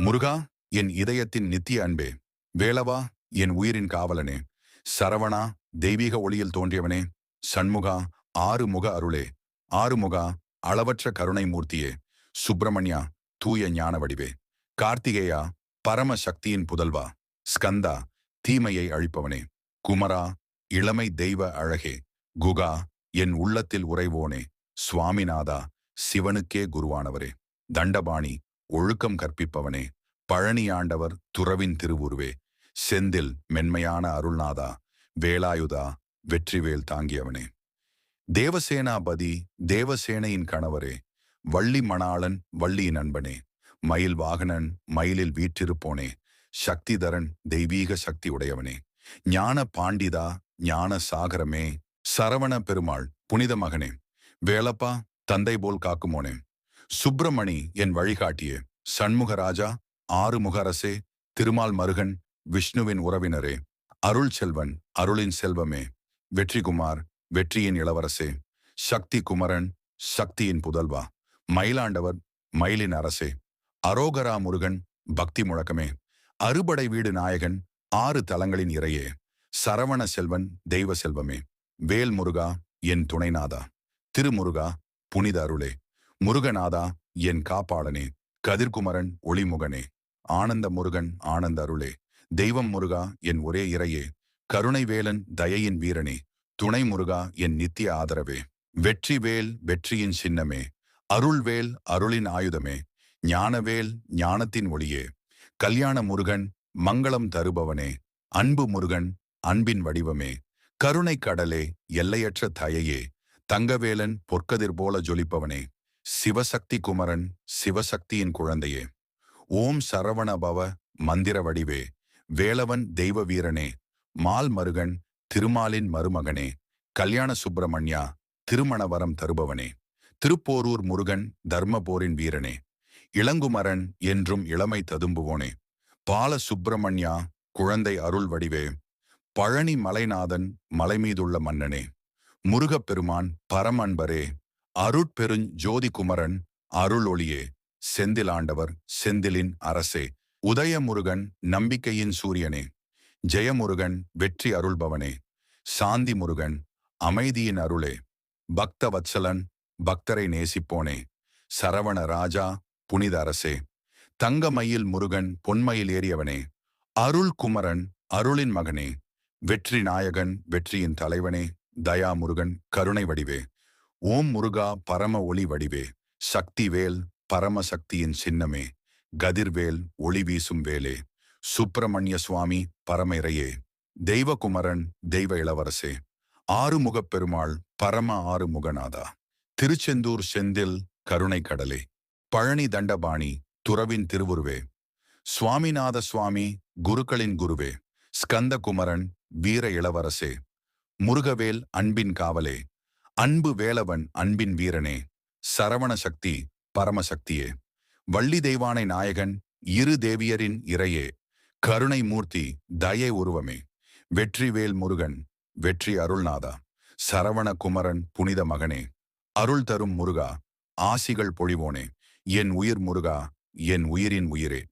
முருகா என் இதயத்தின் நித்திய அன்பே வேளவா என் உயிரின் காவலனே சரவணா தெய்வீக ஒளியில் தோன்றியவனே சண்முகா ஆறுமுக அருளே ஆறுமுகா அளவற்ற கருணை மூர்த்தியே சுப்பிரமணியா தூய ஞான வடிவே கார்த்திகேயா பரம சக்தியின் புதல்வா ஸ்கந்தா தீமையை அழிப்பவனே குமரா இளமை தெய்வ அழகே குகா என் உள்ளத்தில் உறைவோனே சுவாமிநாதா சிவனுக்கே குருவானவரே தண்டபாணி ஒழுக்கம் கற்பிப்பவனே பழனி ஆண்டவர் துறவின் திருவுருவே செந்தில் மென்மையான அருள்நாதா வேலாயுதா வெற்றிவேல் தாங்கியவனே. தேவசேனாபதி தேவசேனையின் கணவரே வள்ளி மணாளன் வள்ளியின் நண்பனே மயில் வாகனன் மயிலில் வீற்றிருப்போனே சக்திதரன் தெய்வீக சக்தி உடையவனே. ஞான பாண்டிதா ஞான சாகரமே சரவண பெருமாள் புனித மகனே. வேலப்பா தந்தை போல் காக்குமோனே. சுப்பிரமணி என் வழிகாட்டியே சண்முகராஜா ஆறுமுகரசே திருமால் மருகன் விஷ்ணுவின் உறவினரே அருள் செல்வன் அருளின் செல்வமே வெற்றிகுமார் வெற்றியின் இளவரசே சக்தி குமரன் சக்தியின் புதல்வா மயிலாண்டவர் மயிலின் அரசே அரோகரா முருகன் பக்தி முழக்கமே அறுபடை வீடு நாயகன் ஆறு தலங்களின் இறையே சரவண செல்வன் தெய்வ செல்வமே வேல் முருகா என் துணைநாதா திருமுருகா புனித அருளே. முருகநாதா என் காப்பாளனே கதிர்குமரன் ஒளிமுகனே ஆனந்த முருகன் ஆனந்த அருளே தெய்வம் முருகா என் ஒரே இறையே கருணை வேலன் தயையின் வீரனே துணை முருகா என் நித்திய ஆதரவே வெற்றி வேல் வெற்றியின் சின்னமே அருள்வேல் அருளின் ஆயுதமே ஞானவேல் ஞானத்தின் ஒளியே கல்யாண முருகன் மங்களம் தருபவனே அன்பு முருகன் அன்பின் வடிவமே கருணை கடலே எல்லையற்ற தயையே தங்கவேலன் பொற்கதிர் போல ஜொலிப்பவனே சிவசக்தி குமரன் சிவசக்தியின் குழந்தையே. ஓம் சரவணபவ மந்திர வடிவே. வேலவன் தெய்வ வீரனே. மால் மருகன் திருமாலின் மருமகனே. கல்யாண சுப்பிரமணியா திருமணவரம் தருபவனே. திருப்போரூர் முருகன் தர்மபோரின் வீரனே. இளங்குமரன் என்றும் இளமை ததும்புவோனே. பால சுப்பிரமணியா குழந்தை அருள் வடிவே. பழனி மலைநாதன் மலை மீதுள்ள மன்னனே. முருகப்பெருமான் பரமன்பரே. அருட்பெருஞ் ஜோதிகுமரன் அருள் ஒளியே செந்திலாண்டவர் செந்திலின் அரசே உதயமுருகன் நம்பிக்கையின் சூரியனே. ஜெயமுருகன் வெற்றி அருள்பவனே. சாந்தி முருகன் அமைதியின் அருளே. பக்த வத்சலன் பக்தரை நேசிப்போனே. சரவண ராஜா புனித அரசே. தங்கமயில் முருகன் பொன்மையில் ஏறியவனே. அருள் குமரன் அருளின் மகனே. வெற்றி நாயகன் வெற்றியின் தலைவனே. தயா முருகன் கருணை வடிவே. ஓம் முருகா பரம ஒளி வடிவே சக்தி வேல் பரமசக்தியின் சின்னமே கதிர்வேல் ஒளி வீசும் வேலே சுப்பிரமணிய சுவாமி பரம இறையே தெய்வகுமரன் தெய்வ இளவரசே ஆறுமுகப் பெருமாள் பரம ஆறுமுகநாதா திருச்செந்தூர் செந்தில் கருணை கடலே பழனி தண்டபாணி துறவின் திருவுருவே சுவாமிநாத சுவாமி குருக்களின் குருவே ஸ்கந்தகுமரன் வீர இளவரசே முருகவேல் அன்பின் காவலே அன்பு வேலவன் அன்பின் வீரனே சரவண சக்தி பரமசக்தியே. வள்ளி தெய்வானை நாயகன் இரு தேவியரின் இறையே. கருணை மூர்த்தி தயை உருவமே. வெற்றிவேல் முருகன் வெற்றி அருள்நாதா. சரவண குமரன் புனித மகனே. அருள் தரும் முருகா ஆசிகள் பொழிவோனே. என் உயிர் முருகா என் உயிரின் உயிரே.